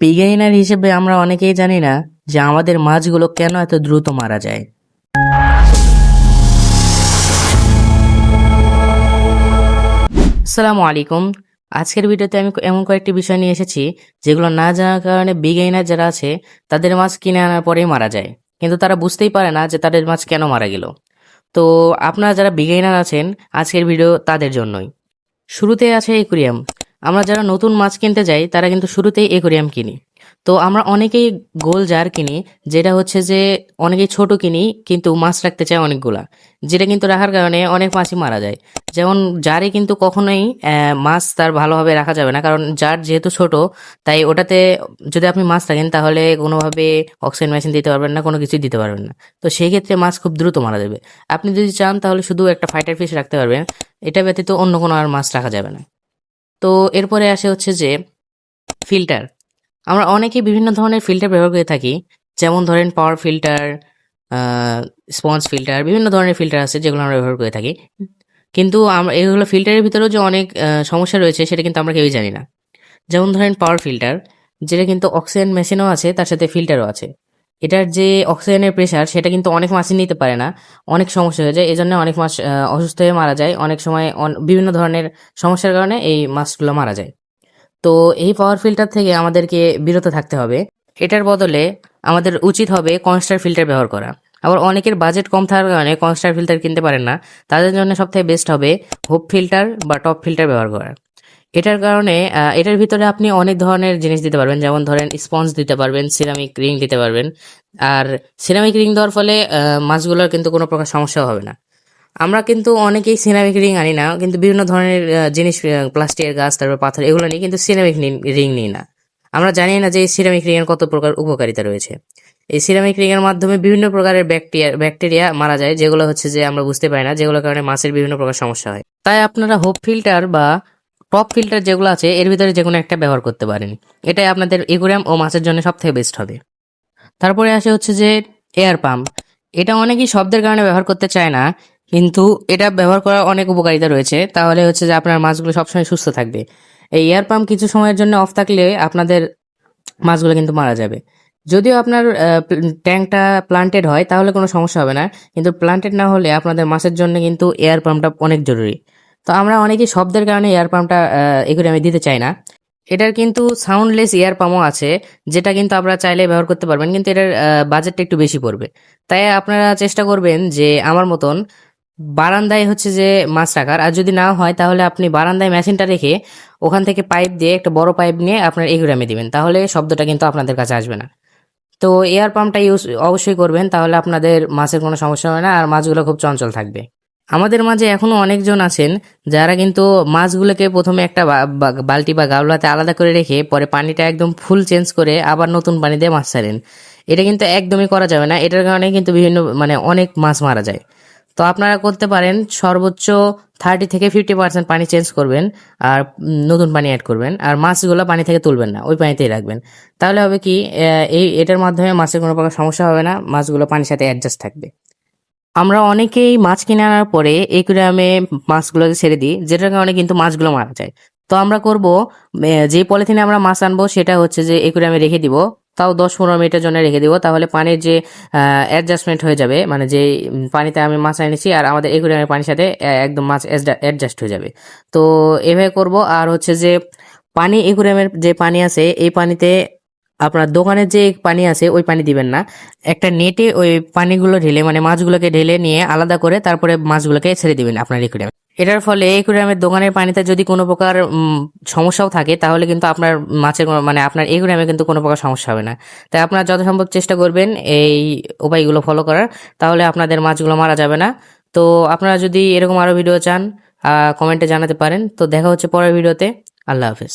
বিজ্ঞানীর হিসেবে আমরা অনেকেই জানি না যে আমাদের মাছগুলো কেন এত দ্রুত মারা যায়। আসসালামু আলাইকুম। আজকের ভিডিওতে আমি এমন কয়েকটি বিষয় নিয়ে এসেছি, যেগুলো না জানার কারণে বিজ্ঞানীরা যারা আছে, তাদের মাছ কিনে আনার পরেই মারা যায়। কিন্তু তারা বুঝতেই পারে না যে তাদের মাছ কেন মারা গেল। তো আপনারা যারা বিজ্ঞানীরা আছেন, আজকের ভিডিও তাদের জন্যই। শুরুতে আছে একুরিয়াম। আমরা যারা নতুন মাছ কিনতে যাই, তারা কিন্তু শুরুতেই একুরিয়াম কিনি। তো আমরা অনেকেই গোল জার কিনি, যেটা হচ্ছে যে অনেকেই ছোট কিনি, কিন্তু মাছ রাখতে চাই অনেকগুলা, যেটা কিন্তু রাখার কারণে অনেক মাছই মারা যায়। যেমন জারে কিন্তু কখনোই মাছ তার ভালোভাবে রাখা যাবে না, কারণ জার যেহেতু ছোট, তাই ওটাতে যদি আপনি মাছ রাখেন, তাহলে কোনোভাবে অক্সিজেন মেশিন দিতে পারবেন না, কোনো কিছুই দিতে পারবেন না। তো সেই ক্ষেত্রে মাছ খুব দ্রুত মারা যাবে। আপনি যদি চান, তাহলে শুধু একটা ফাইটার ফিশ রাখতে পারবেন, এটা ব্যতীত অন্য কোনো আর মাছ রাখা যাবে না। তো এরপরে আসে হচ্ছে যে ফিল্টার। আমরা অনেকেই বিভিন্ন ধরনের ফিল্টার ব্যবহার করে থাকি। যেমন ধরেন পাওয়ার ফিল্টার স্পঞ্জ ফিল্টার, বিভিন্ন ধরনের ফিল্টার আছে যেগুলো আমরা ব্যবহার করে থাকি। কিন্তু আমরা এগুলো ফিল্টারের ভিতরেও যে অনেক সমস্যা রয়েছে সেটা কিন্তু আমরা কেউই জানি না। যেমন ধরেন পাওয়ার ফিল্টার, যেটা কিন্তু অক্সিজেন মেশিনও আছে, তার সাথে ফিল্টারও আছে। এটার যে অক্সিজেনের প্রেশার সেটা কিন্তু অনেক মাছই নিতে পারে না। অনেক সমস্যা হয়ে যায়। এই জন্য অনেক মাছ অসুস্থ হয়ে মারা যায়। অনেক সময় বিভিন্ন ধরনের সমস্যার কারণে এই মাছগুলো মারা যায়। তো এই পাওয়ার ফিল্টার থেকে আমাদেরকে বিরত থাকতে হবে। এটার বদলে আমাদের উচিত হবে কনস্টার ফিল্টার ব্যবহার করা। আবার অনেকের বাজেট কম থাকার কারণে কনস্টার ফিল্টার কিনতে পারেন না। তাদের জন্য সবথেকে বেস্ট হবে হোপ ফিল্টার বা টপ ফিল্টার ব্যবহার করা। এটার কারণে এটার ভিতরে আপনি অনেক ধরনের জিনিস দিতে পারবেন। যেমন ধরেন স্পঞ্জ দিতে পারবেন সিরামিক রিং দিতে পারবেন। আর সিরামিক রিং দেওয়ার ফলে মাছগুলোর কিন্তু কোনো প্রকার সমস্যা হবে না। আমরা কিন্তু অনেকেই সিরামিক রিং আনি না, কিন্তু বিভিন্ন ধরনের জিনিস প্লাস্টিকের গাছ, তারপর পাথর, এগুলো নিই কিন্তু সিরামিক রিং নিই না। আমরা জানি না যে এই সিরামিক রিং এর কত প্রকার উপকারিতা রয়েছে। এই সিরামিক রিং এর মাধ্যমে বিভিন্ন প্রকারের ব্যাকটেরিয়া ব্যাকটেরিয়া মারা যায়, যেগুলো হচ্ছে যে আমরা বুঝতে পারি না, যেগুলোর কারণে মাছের বিভিন্ন প্রকার সমস্যা হয়। তাই আপনারা হোপ ফিল্টার বা টপ ফিল্টার যেগুলো আছে, এর ভিতরে যে কোনো একটা ব্যবহার করতে পারেন। এটাই আপনাদের একুরিয়াম ও মাছের জন্য সব থেকে বেস্ট হবে। তারপরে আসে হচ্ছে যে এয়ার পাম্প এটা অনেকেই শব্দের কারণে ব্যবহার করতে চায় না, কিন্তু এটা ব্যবহার করার অনেক উপকারিতা রয়েছে। তাহলে হচ্ছে যে আপনার মাছগুলো সবসময় সুস্থ থাকবে। এই এয়ার পাম্প কিছু সময়ের জন্য অফ থাকলে আপনাদের মাছগুলো কিন্তু মারা যাবে। যদিও আপনার ট্যাঙ্কটা প্লান্টেড হয়, তাহলে কোনো সমস্যা হবে না। কিন্তু প্লান্টেড না হলে আপনাদের মাছের জন্য কিন্তু এয়ার পাম্পটা অনেক জরুরি। তো আমরা অনেকেই শব্দের কারণে এয়ার পাম্পটা এগুলো আমি দিতে চাই না। এটার কিন্তু সাউন্ডলেস এয়ার পাম্পও আছে, যেটা কিন্তু আপনারা চাইলে ব্যবহার করতে পারবেন, কিন্তু এটার বাজেটটা একটু বেশি পড়বে। তাই আপনারা চেষ্টা করবেন যে আমার মতন বারান্দায় হচ্ছে যে মাছ রাখার, আর যদি না হয় তাহলে আপনি বারান্দায় মেশিনটা রেখে ওখান থেকে পাইপ দিয়ে একটা বড় পাইপ নিয়ে আপনার এগুরামে দিবেন, তাহলে শব্দটা কিন্তু আপনাদের কাছে আসবে না। তো এয়ার পাম্পটা ইউজ অবশ্যই করবেন, তাহলে আপনাদের মাছের কোনো সমস্যা হবে না, আর মাছগুলো খুব চঞ্চল থাকবে। আমাদের মাঝে এখনও অনেকজন আছেন যারা কিন্তু মাছগুলোকে প্রথমে একটা বালতি বা গামলাতে আলাদা করে রেখে পরে পানিটা একদম ফুল চেঞ্জ করে আবার নতুন পানি দিয়ে মাছ ছাড়েন। এটা কিন্তু একদমই করা যাবে না। এটার কারণে কিন্তু বিভিন্ন মানে অনেক মাছ মারা যায়। তো আপনারা করতে পারেন, সর্বোচ্চ থার্টি থেকে ফিফটি পার্সেন্ট পানি চেঞ্জ করবেন আর নতুন পানি অ্যাড করবেন। আর মাছগুলো পানি থেকে তুলবেন না, ওই পানিতেই রাখবেন। তাহলে হবে কি এই, এটার মাধ্যমে মাছের কোনো প্রকার সমস্যা হবে না, মাছগুলো পানির সাথে অ্যাডজাস্ট থাকবে। আমরা অনেকেই মাছ কিনে আনার পরে একুরিয়ামে মাছগুলোকে ছেড়ে দিই, যেটার কারণে কিন্তু মাছগুলো মারা যায়। তো আমরা করব যে পলিথিনে আমরা মাছ আনব সেটা হচ্ছে যে একুরিয়ামে রেখে দিব, তাও দশ পনেরো মিনিটের জন্য রেখে দিব, তাহলে পানির যে অ্যাডজাস্টমেন্ট হয়ে যাবে মানে যে পানিতে আমি মাছ এনেছি আর আমাদের একুরিয়ামের পানির সাথে একদম মাছ অ্যাডজাস্ট হয়ে যাবে। তো এভাবে করব, আর হচ্ছে যে, পানি একুরিয়ামের যে পানি আছে, এই পানিতে আপনার দোকানের যে পানি আছে, ওই পানি দিবেন না। একটা নেটে ওই পানিগুলো ঢেলে মানে মাছগুলোকে ঢেলে নিয়ে আলাদা করে তারপরে মাছগুলোকে ছেড়ে দিবেন আপনার একুরিয়ামে। এটার ফলে একুরিয়ামের দোকানের পানিতে যদি কোনো প্রকার সমস্যাও থাকে, তাহলে কিন্তু আপনার মাছের মানে আপনার একুরিয়ামে কিন্তু কোনো প্রকার সমস্যা হবে না। তাই আপনারা যথাসম্ভব চেষ্টা করবেন এই উপায়গুলো ফলো করার, তাহলে আপনাদের মাছগুলো মারা যাবে না। তো আপনারা যদি এরকম আরও ভিডিও চান কমেন্টে জানাতে পারেন। তো দেখা হচ্ছে পরের ভিডিওতে আল্লাহ হাফেজ।